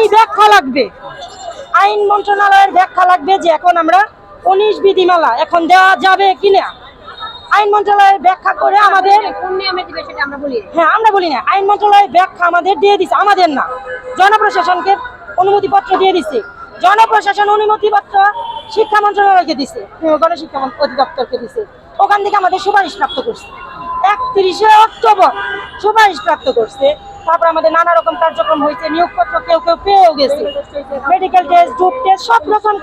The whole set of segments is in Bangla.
আইনি ব্যাখ্যা লাগবে। আইন মন্ত্রণালয়ের ব্যাখ্যা লাগবে যে এখন আমরা উনিশ বিধিমালা এখন দেওয়া যাবে কিনা। আইন মন্ত্রণালয়ের ব্যাখ্যা করে আমাদের বলি। হ্যাঁ আমরা বলি না। আইন মন্ত্রণালয়ের ব্যাখ্যা আমাদের দিয়ে দিছে আমাদের না। জনপ্রশাসনকে অনুমতিপত্র দিয়ে দিছে। জনপ্রশাসন অনুমতিপত্র শিক্ষা মন্ত্রণালয়কে দিছে গণশিক্ষা অধিদপ্তরকে দিছে। ওখান থেকে আমাদের সুপারিশ প্রাপ্ত করছে। একত্রিশে অক্টোবর। সুপারিশ প্রাপ্ত করছে তারপর আমাদের নানা রকম কার্যক্রম হয়েছে, নিয়োগপত্র কেউ কেউ পেয়েও গেছে। মেডিকেল টেস্ট ডুপ টেস্ট সব রকম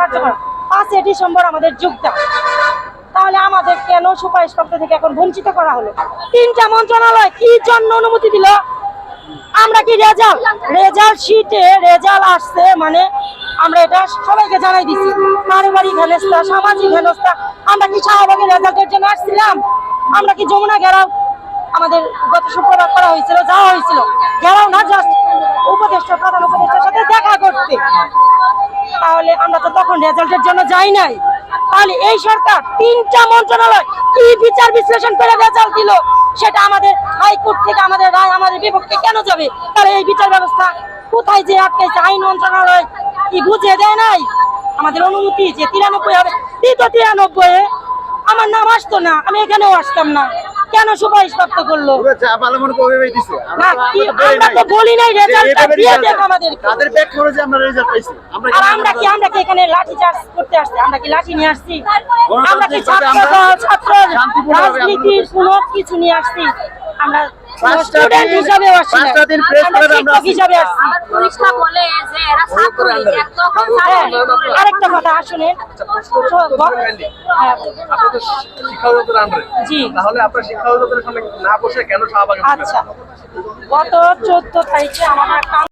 কার্যক্রম। পাঁচই ডিসেম্বর আমাদের যোগদান। তাহলে আমাদের কেন সুপারিশ প্রাপ্ত থেকে এখন বঞ্চিত করা হলো? তিনটা মন্ত্রণালয় কি জন্য অনুমতি দিল? আমরা কি রেজাল্ট? রেজাল্ট শিটে রেজাল্ট আসছে মানে আমরা এটা সবাইকে জানাই দিছি। পারিবারিক হেনস্থা, সামাজিক হেনস্থা, আমরা কি শাহবাগের রেজাল্টের জন্য আসছিলাম? আমরা কি যমুনা ঘেরাও আমাদের গত শুক্রবার করা হয়েছিল, যাওয়া হয়েছিল? ঘেরাও না জাস্ট উপদেষ্টা, প্রধান উপদেষ্টার সাথে দেখা করতে। তাহলে আমরা তো তখন রেজাল্টের জন্য যাই নাই। তাহলে এই সরকার তিনটা মন্ত্রণালয় কি বিচার বিশ্লেষণ করে রেজাল্ট দিল? সেটা আমাদের হাইকোর্ট থেকে, আমাদের রায় আমাদের বিপক্ষে কেন যাবে? তাহলে এই বিচার ব্যবস্থা কোথায় যে আটকাইছে আইন মন্ত্রণালয় কি বুঝে দেয় নাই? আমাদের অনুমতি যে তিরানব্বই হবে দিত তিরানব্বই আমার নাম আসতো না আমি এখানেও আসতাম না। কেন সুপারিশ প্রাপ্ত করল? আমরা তো- বলি নাই। নাই রেজাল্টটা দিয়ে দেখ আমাদের তাদের ব্যাখ্যা অনুযায়ী আমরা রেজাল্ট পাইছি আমরা আমরা কি আমরা কি এখানে লাঠি চার্জ করতে আসছি? আমরা কি লাঠি নিয়ে আসছি? আমরা কি ছাত্র ছাত্র কোনো কিছু নিয়ে আসছি? আমরা স্টুডেন্ট দিন- হিসাবে আসছি পাঁচটা দিন প্রেস আমরা করে আমরা আসছি। হিসাবে আসছি। আমার পুলিশটা বলে যে এরা তখন হ্যাঁ, আরেকটা কথা শিক্ষা আন্ডারে জি। তাহলে আপনার শিক্ষা দপ্তরের সামনে না বসে কেন শাহবাগে আচ্ছা। গত চোদ্দ তারিখে আমার একটা